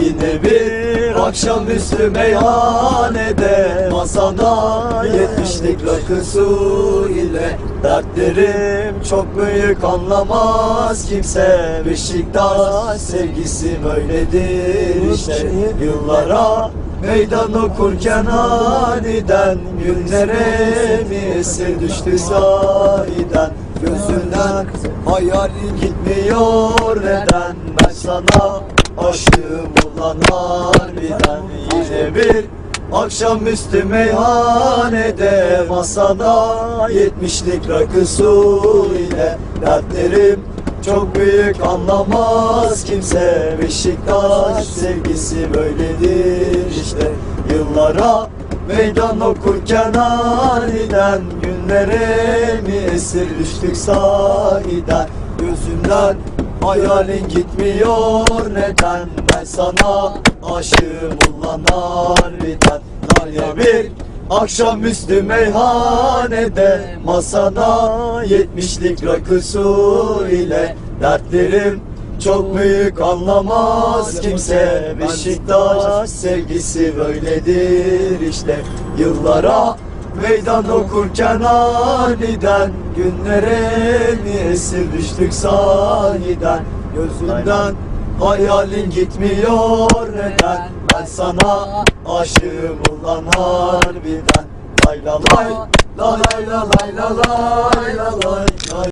Yine bir akşamüstü meyhanede masada yetmişlik rakı su ile. Dertlerim çok büyük anlamaz kimse. Beşiktaş sevgisi böyledir işte. Yıllara Meydan okurken aniden Günlere mi esir düştü sahiden? Gözünden hayalin gitmiyor neden? Ben sana aşığım ulan harbiden. Yine bir akşamüstü meyhanede Masada yetmişlik rakı su ile Dertlerim çok büyük anlamaz. Kimse Beşiktaş sevgisi böyledir işte Yıllara meydan okurken aniden Günlere mi esir düştük sahiden? Gözümden hayalin gitmiyor neden? Ben sana aşığım ulan harbiden. Lale bir Akşamüstü meyhanede. Masada yetmişlik rakı su ile dertlerim çok büyük anlamaz kimse. Beşiktaş sevgisi böyledir işte. Yıllara meydan okurken aniden günlere mi esir düştük sahiden? Gözünden hayalin gitmiyor neden? Ben sana aşığım ulan harbiden. Lay la lay La lay la lay la lay la lay lay